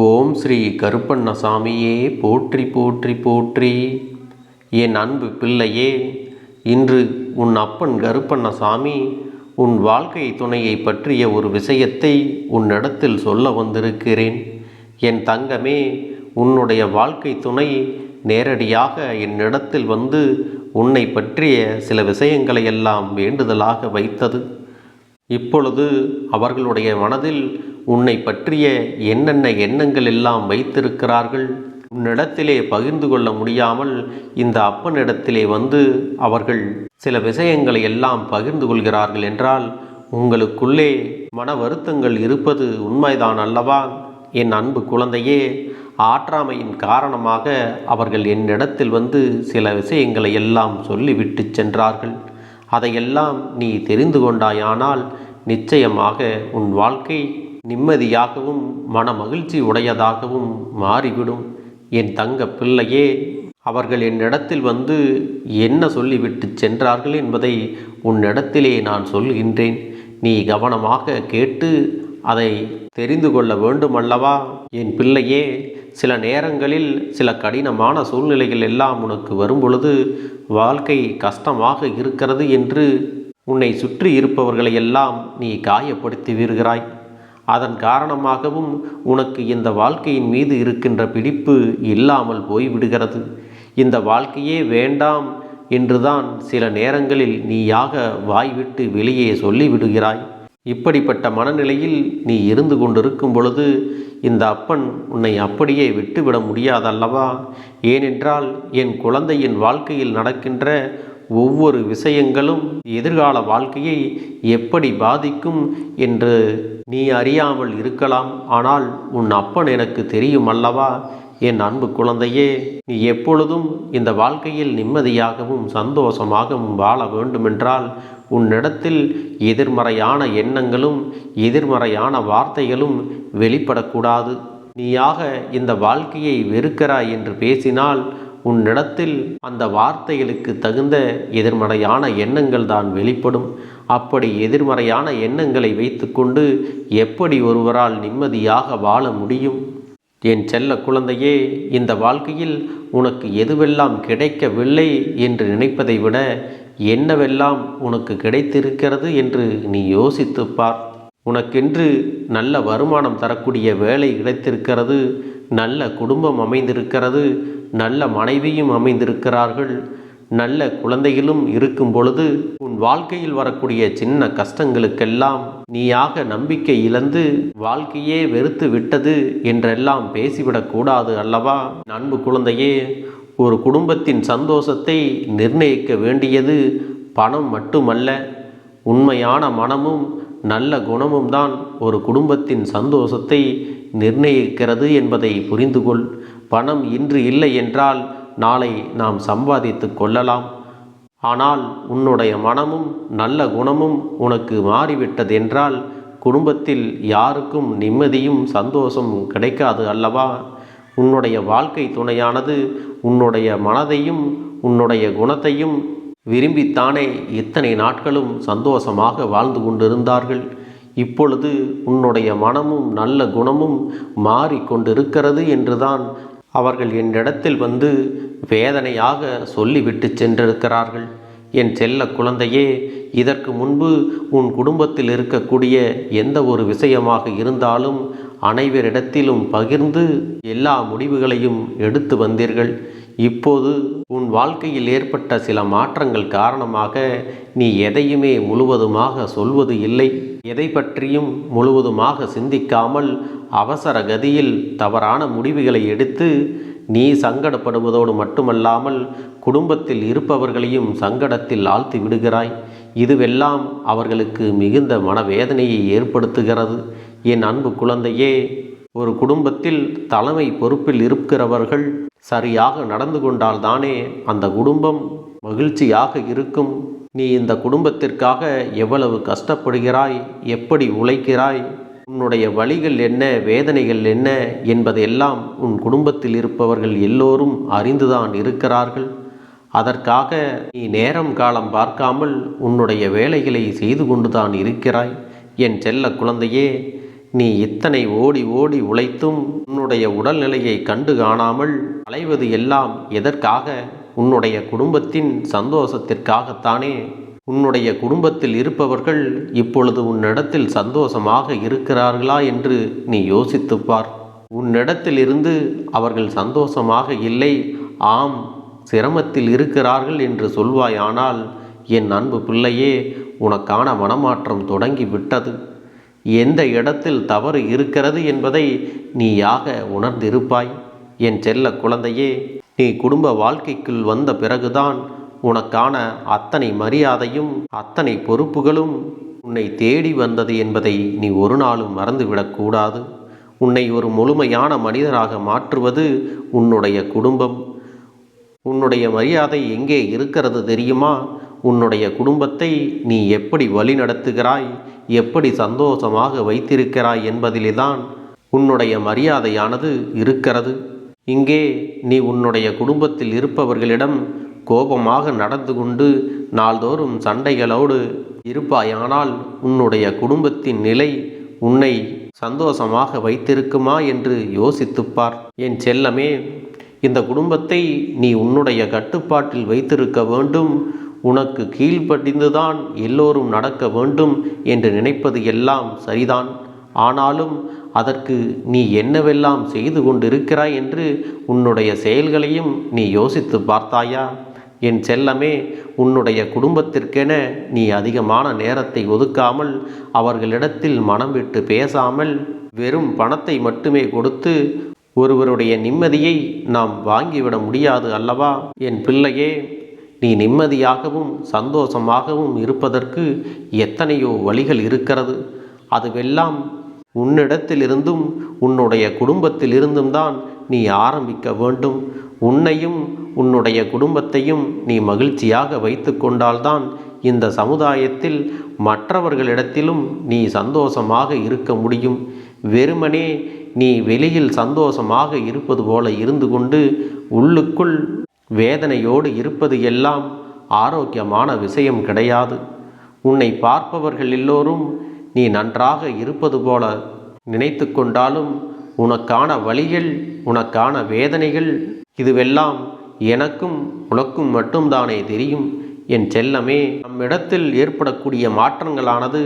ஓம் ஸ்ரீ கருப்பண்ணசாமியே போற்றி போற்றி போற்றி. என் அன்பு பிள்ளையே இன்று உன் அப்பன் கருப்பண்ணசாமி உன் வாழ்க்கை துணையை பற்றிய ஒரு விஷயத்தை உன்னிடத்தில் சொல்ல வந்திருக்கிறேன். என் தங்கமே உன்னுடைய வாழ்க்கை துணை நேரடியாக என்னிடத்தில் வந்து உன்னை பற்றிய சில விஷயங்களை எல்லாம் வேண்டுதலாக வைத்தது. இப்பொழுது அவர்களுடைய மனதில் உன்னை பற்றிய என்னென்ன எண்ணங்கள் எல்லாம் வைத்திருக்கிறார்கள்? உன்னிடத்திலே பகிர்ந்து கொள்ள முடியாமல் இந்த அப்பனிடத்திலே வந்து அவர்கள் சில விஷயங்களை எல்லாம் பகிர்ந்து கொள்கிறார்கள் என்றால் உங்களுக்குள்ளே மன வருத்தங்கள் இருப்பது உண்மைதான் அல்லவா? என் அன்பு குழந்தையே ஆற்றாமையின் காரணமாக அவர்கள் என்னிடத்தில் வந்து சில விஷயங்களை எல்லாம் சொல்லிவிட்டு சென்றார்கள். அதையெல்லாம் நீ தெரிந்து கொண்டாயானால் நிச்சயமாக உன் வாழ்க்கை நிம்மதியாகவும் மன மகிழ்ச்சி உடையதாகவும் மாறிவிடும். என் தங்க பிள்ளையே அவர்கள் என்னிடத்தில் வந்து என்ன சொல்லிவிட்டு சென்றார்கள் என்பதை உன்னிடத்திலே நான் சொல்கின்றேன். நீ கவனமாக கேட்டு அதை தெரிந்து கொள்ள வேண்டுமல்லவா? என் பிள்ளையே சில நேரங்களில் சில கடினமான சூழ்நிலைகள் எல்லாம் உனக்கு வரும்பொழுது வாழ்க்கை கஷ்டமாக இருக்கிறது என்று உன்னை சுற்றி இருப்பவர்களை எல்லாம் நீ காயப்படுத்தி வருகிறாய் அதன் காரணமாகவும் உனக்கு இந்த வாழ்க்கையின் மீது இருக்கின்ற பிடிப்பு இல்லாமல் போய்விடுகிறது. இந்த வாழ்க்கையே வேண்டாம் என்றுதான் சில நேரங்களில் நீயாக வாய்விட்டு வெளியே சொல்லிவிடுகிறாய். இப்படிப்பட்ட மனநிலையில் நீ இருந்து கொண்டிருக்கும் பொழுது இந்த அப்பன் உன்னை அப்படியே விட்டுவிட முடியாதல்லவா? ஏனென்றால் என் குழந்தையின் வாழ்க்கையில் நடக்கின்ற ஒவ்வொரு விஷயங்களும் எதிர்கால வாழ்க்கையை எப்படி பாதிக்கும் என்று நீ அறியாமல் இருக்கலாம் ஆனால் உன் அப்பன் எனக்கு தெரியும் அல்லவா? என் அன்பு குழந்தையே நீ எப்பொழுதும் இந்த வாழ்க்கையில் நிம்மதியாகவும் சந்தோஷமாகவும் வாழ வேண்டுமென்றால் உன்னிடத்தில் எதிர்மறையான எண்ணங்களும் எதிர்மறையான வார்த்தைகளும் வெளிப்படக்கூடாது. நீயாக இந்த வாழ்க்கையை வெறுக்கிறாய் என்று பேசினால் உன்னிடத்தில் அந்த வார்த்தைகளுக்கு தகுந்த எதிர்மறையான எண்ணங்கள் தான் வெளிப்படும். அப்படி எதிர்மறையான எண்ணங்களை வைத்துக்கொண்டு எப்படி ஒருவரால் நிம்மதியாக வாழ முடியும்? என் செல்ல குழந்தையே இந்த வாழ்க்கையில் உனக்கு எதுவெல்லாம் கிடைக்கவில்லை என்று நினைப்பதை விட என்னவெல்லாம் உனக்கு கிடைத்திருக்கிறது என்று நீ யோசித்துப்பார் உனக்கென்று நல்ல வருமானம் தரக்கூடிய வேலை கிடைத்திருக்கிறது நல்ல குடும்பம் அமைந்திருக்கிறது நல்ல மனைவியும் அமைந்திருக்கிறார்கள். நல்ல குழந்தைகளும் இருக்கும் பொழுது உன் வாழ்க்கையில் வரக்கூடிய சின்ன கஷ்டங்களுக்கெல்லாம் நீயாக நம்பிக்கை இழந்து வாழ்க்கையே வெறுத்து விட்டது என்றெல்லாம் பேசிவிடக்கூடாது அல்லவா? அன்பு குழந்தையே ஒரு குடும்பத்தின் சந்தோஷத்தை நிர்ணயிக்க வேண்டியது பணம் மட்டுமல்ல உண்மையான மனமும் நல்ல குணமும் தான் ஒரு குடும்பத்தின் சந்தோஷத்தை நிர்ணயிக்கிறது என்பதை புரிந்துகொள். பணம் இன்று இல்லை என்றால் நாளை நாம் சம்பாதித்து கொள்ளலாம். ஆனால் உன்னுடைய மனமும் நல்ல குணமும் உனக்கு மாறிவிட்டதென்றால் குடும்பத்தில் யாருக்கும் நிம்மதியும் சந்தோஷம் கிடைக்காது அல்லவா? உன்னுடைய வாழ்க்கை துணையானது உன்னுடைய மனதையும் உன்னுடைய குணத்தையும் விரும்பித்தானே இத்தனை நாட்களும் சந்தோஷமாக வாழ்ந்து கொண்டிருந்தார்கள். இப்பொழுது உன்னுடைய மனமும் நல்ல குணமும் மாறிக்கொண்டிருக்கிறது என்றுதான் அவர்கள் என்னிடத்தில் வந்து வேதனையாக சொல்லிவிட்டு சென்றிருக்கிறார்கள். என் செல்ல குழந்தையே இதற்கு முன்பு உன் குடும்பத்தில் இருக்கக்கூடிய எந்த ஒரு விஷயமாக இருந்தாலும் அனைவரிடத்திலும் பகிர்ந்து எல்லா முடிவுகளையும் எடுத்து வந்தீர்கள். இப்போது உன் வாழ்க்கையில் ஏற்பட்ட சில மாற்றங்கள் காரணமாக நீ எதையுமே முழுவதுமாக சொல்வது இல்லை. எதை பற்றியும் முழுவதுமாக சிந்திக்காமல் அவசர கதியில் தவறான முடிவுகளை எடுத்து நீ சங்கடப்படுவதோடு மட்டுமல்லாமல் குடும்பத்தில் இருப்பவர்களையும் சங்கடத்தில் ஆழ்த்தி விடுகிறாய். இதுவெல்லாம் அவர்களுக்கு மிகுந்த மனவேதனையை ஏற்படுத்துகிறது. என் அன்பு குழந்தையே ஒரு குடும்பத்தில் தலைமை பொறுப்பில் இருக்கிறவர்கள் சரியாக நடந்து கொண்டால்தானே அந்த குடும்பம் மகிழ்ச்சியாக இருக்கும். நீ இந்த குடும்பத்திற்காக எவ்வளவு கஷ்டப்படுகிறாய்? எப்படி உழைக்கிறாய்? உன்னுடைய வழிகள் என்ன? வேதனைகள் என்ன? என்பதையெல்லாம் உன் குடும்பத்தில் இருப்பவர்கள் எல்லோரும் அறிந்துதான் இருக்கிறார்கள். அதற்காக நீ நேரம் காலம் பார்க்காமல் உன்னுடைய வேலைகளை செய்து கொண்டுதான் இருக்கிறாய். என் செல்ல குழந்தையே நீ இத்தனை ஓடி ஓடி உழைத்தும் உன்னுடைய உடல்நிலையை கண்டு காணாமல் அலைவது எல்லாம் எதற்காக? உன்னுடைய குடும்பத்தின் சந்தோஷத்திற்காகத்தானே? உன்னுடைய குடும்பத்தில் இருப்பவர்கள் இப்பொழுது உன்னிடத்தில் சந்தோஷமாக இருக்கிறார்களா என்று நீ யோசித்துப்பார் உன்னிடத்தில் இருந்து அவர்கள் சந்தோஷமாக இல்லை ஆம் சிரமத்தில் இருக்கிறார்கள் என்று சொல்வாயானால் என் அன்பு பிள்ளையே உனக்கான மனமாற்றம் தொடங்கி விட்டது. எந்த இடத்தில் தவறு இருக்கிறது என்பதை நீயாக உணர்ந்திருப்பாய்? என் செல்ல குழந்தையே நீ குடும்ப வாழ்க்கைக்குள் வந்த பிறகுதான் உனக்கான அத்தனை மரியாதையும் அத்தனை பொறுப்புகளும் உன்னை தேடி வந்தது என்பதை நீ ஒரு நாளும் மறந்துவிடக்கூடாது உன்னை ஒரு முழுமையான மனிதராக மாற்றுவது உன்னுடைய குடும்பம். உன்னுடைய மரியாதை எங்கே இருக்கிறது தெரியுமா? உன்னுடைய குடும்பத்தை நீ எப்படி வழி நடத்துகிறாய் எப்படி சந்தோஷமாக வைத்திருக்கிறாய் என்பதிலேதான் உன்னுடைய மரியாதையானது இருக்கிறது. இங்கே நீ உன்னுடைய குடும்பத்தில் இருப்பவர்களிடம் கோபமாக நடந்து கொண்டு நாள்தோறும் சண்டைகளோடு இருப்பாயானால் உன்னுடைய குடும்பத்தின் நிலை உன்னை சந்தோஷமாக வைத்திருக்குமா என்று யோசித்துப்பார். என் செல்லமே இந்த குடும்பத்தை நீ உன்னுடைய கட்டுப்பாட்டில் வைத்திருக்க வேண்டும். உனக்கு கீழ்ப்படிந்துதான் எல்லோரும் நடக்க வேண்டும் என்று நினைப்பது எல்லாம் சரிதான். ஆனாலும் அதற்கு நீ என்னவெல்லாம் செய்து கொண்டிருக்கிறாய் என்று உன்னுடைய செயல்களையும் நீ யோசித்து பார்த்தாயா? என் செல்லமே உன்னுடைய குடும்பத்திற்கென நீ அதிகமான நேரத்தை ஒதுக்காமல் அவர்களிடத்தில் மனம் விட்டு பேசாமல் வெறும் பணத்தை மட்டுமே கொடுத்து ஒருவருடைய நிம்மதியை நாம் வாங்கிவிட முடியாது அல்லவா? என் பிள்ளையே நீ நிம்மதியாகவும் சந்தோஷமாகவும் இருப்பதற்கு எத்தனையோ வழிகள் இருக்கிறது. அதுவெல்லாம் உன்னிடத்திலிருந்தும் உன்னுடைய குடும்பத்திலிருந்தும் தான் நீ ஆரம்பிக்க வேண்டும். உன்னையும் உன்னுடைய குடும்பத்தையும் நீ மகிழ்ச்சியாக வைத்து கொண்டால்தான் இந்த சமுதாயத்தில் மற்றவர்களிடத்திலும் நீ சந்தோஷமாக இருக்க முடியும். வெறுமனே நீ வெளியில் சந்தோஷமாக இருப்பது போல இருந்து கொண்டு உள்ளுக்குள் வேதனையோடு இருப்பது எல்லாம் ஆரோக்கியமான விஷயம் கிடையாது. உன்னை பார்ப்பவர்கள் எல்லோரும் நீ நன்றாக இருப்பது போல நினைத்து கொண்டாலும் உனக்கான வழிகள் உனக்கான வேதனைகள் இதுவெல்லாம் எனக்கும் உனக்கும் மட்டும்தானே தெரியும். என் செல்லமே நம்மிடத்தில் ஏற்படக்கூடிய மாற்றங்களானது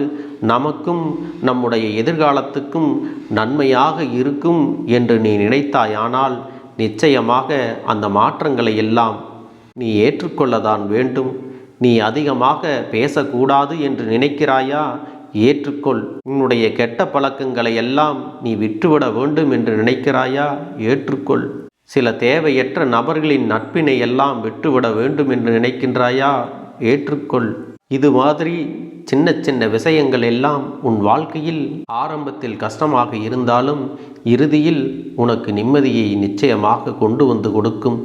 நமக்கும் நம்முடைய எதிர்காலத்துக்கும் நன்மையாக இருக்கும் என்று நீ நினைத்தாயானால் நிச்சயமாக அந்த மாற்றங்களை எல்லாம் நீ ஏற்றுக்கொள்ளதான் வேண்டும். நீ அதிகமாக பேசக்கூடாது என்று நினைக்கிறாயா? ஏற்றுக்கொள். உன்னுடைய கெட்ட பழக்கங்களை எல்லாம் நீ விட்டுவிட வேண்டும் என்று நினைக்கிறாயா? ஏற்றுக்கொள். சில தேவையற்ற நபர்களின் நட்பினை எல்லாம் விட்டுவிட வேண்டும் என்று நினைக்கின்றாயா? ஏற்றுக்கொள். இது மாதிரி சின்ன சின்ன விஷயங்கள் எல்லாம் உன் வாழ்க்கையில் ஆரம்பத்தில் கஷ்டமாக இருந்தாலும் இறுதியில் உனக்கு நிம்மதியை நிச்சயமாக கொண்டு வந்து கொடுக்கும்.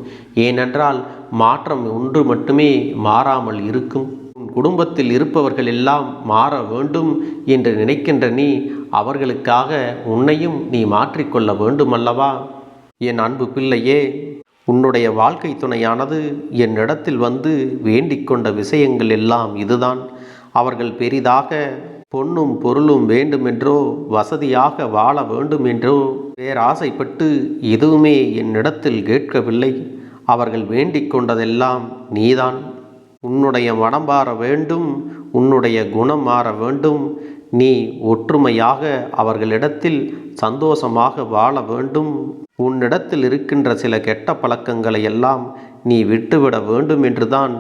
ஏனென்றால் மாற்றம் ஒன்று மட்டுமே மாறாமல் இருக்கும். உன் குடும்பத்தில் இருப்பவர்கள் எல்லாம் மாற வேண்டும் என்று நினைக்கின்ற நீ அவர்களுக்காக உன்னையும் நீ மாற்றிக்கொள்ள வேண்டுமல்லவா? என் அன்பு பிள்ளையே உன்னுடைய வாழ்க்கை துணையானது என்னிடத்தில் வந்து வேண்டிக்கொண்ட விஷயங்கள் எல்லாம் இதுதான். அவர்கள் பெரிதாக பொன்னும் பொருளும் வேண்டுமென்றோ வசதியாக வாழ வேண்டுமென்றோ பேராசைப்பட்டு எதுவுமே என்னிடத்தில் கேட்கவில்லை. அவர்கள் வேண்டிக் கொண்டதெல்லாம் நீதான். உன்னுடைய மனம் மாற வேண்டும் உன்னுடைய குணம் மாற வேண்டும். நீ ஒற்றுமையாக அவர்களிடத்தில் சந்தோஷமாக வாழ வேண்டும். உன்னிடத்தில் இருக்கின்ற சில கெட்ட பழக்கங்களை எல்லாம் நீ விட்டுவிட வேண்டும் என்றுதான்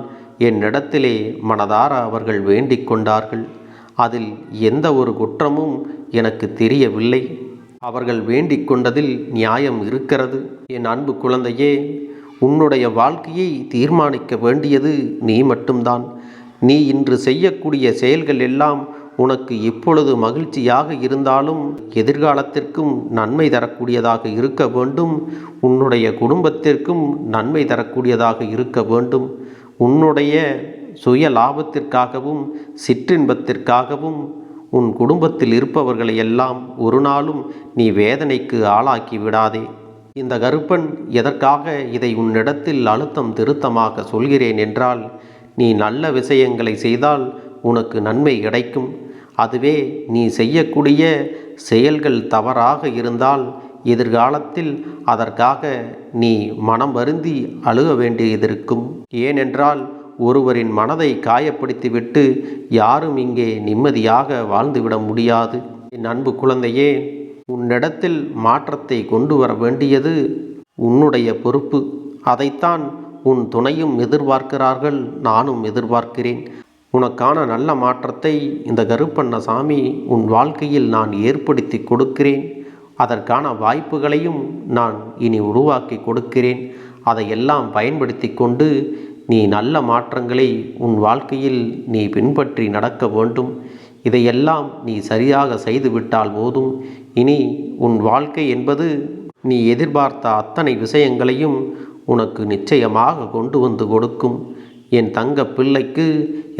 என்னிடத்திலே மனதார அவர்கள் வேண்டிக் கொண்டார்கள். அதில் எந்த ஒரு குற்றமும் எனக்கு தெரியவில்லை. அவர்கள் வேண்டிக் கொண்டதில் நியாயம் இருக்கிறது. என் அன்பு குழந்தையே உன்னுடைய வாழ்க்கையை தீர்மானிக்க வேண்டியது நீ மட்டும்தான். நீ இன்று செய்யக்கூடிய செயல்கள் எல்லாம் உனக்கு இப்பொழுது மகிழ்ச்சியாக இருந்தாலும் எதிர்காலத்திற்கும் நன்மை தரக்கூடியதாக இருக்க வேண்டும். உன்னுடைய குடும்பத்திற்கும் நன்மை தரக்கூடியதாக இருக்க வேண்டும். உன்னுடைய சுய லாபத்திற்காகவும் சிற்றின்பத்திற்காகவும் உன் குடும்பத்தில் இருப்பவர்களை எல்லாம் ஒரு நாளும் நீ வேதனைக்கு ஆளாக்கி விடாதே. இந்த கருப்பன் எதற்காக இதை உன்னிடத்தில் அழுத்தம் திருத்தமாக சொல்கிறேன் என்றால் நீ நல்ல விஷயங்களை செய்தால் உனக்கு நன்மை கிடைக்கும். அதுவே நீ செய்யக்கூடிய செயல்கள் தவறாக இருந்தால் எதிர்காலத்தில் அதற்காக நீ மனம் வருந்தி அழுக வேண்டியதிருக்கும். ஏனென்றால் ஒருவரின் மனதை காயப்படுத்திவிட்டு யாரும் இங்கே நிம்மதியாக வாழ்ந்துவிட முடியாது. என் அன்பு குழந்தையே உன்னிடத்தில் மாற்றத்தை கொண்டு வர வேண்டியது உன்னுடைய பொறுப்பு. அதைத்தான் உன் துணையும் எதிர்பார்க்கிறார்கள் நானும் எதிர்பார்க்கிறேன். உனக்கான நல்ல மாற்றத்தை இந்த கருப்பண்ண சாமி உன் வாழ்க்கையில் நான் ஏற்படுத்தி கொடுக்கிறேன். அதற்கான வாய்ப்புகளையும் நான் இனி உருவாக்கி கொடுக்கிறேன். அதையெல்லாம் பயன்படுத்தி கொண்டு நீ நல்ல மாற்றங்களை உன் வாழ்க்கையில் நீ பின்பற்றி நடக்க வேண்டும். இதையெல்லாம் நீ சரியாக செய்துவிட்டால் போதும். இனி உன் வாழ்க்கை என்பது நீ எதிர்பார்த்த அத்தனை விஷயங்களையும் உனக்கு நிச்சயமாக கொண்டு வந்து கொடுக்கும். என் தங்க பிள்ளைக்கு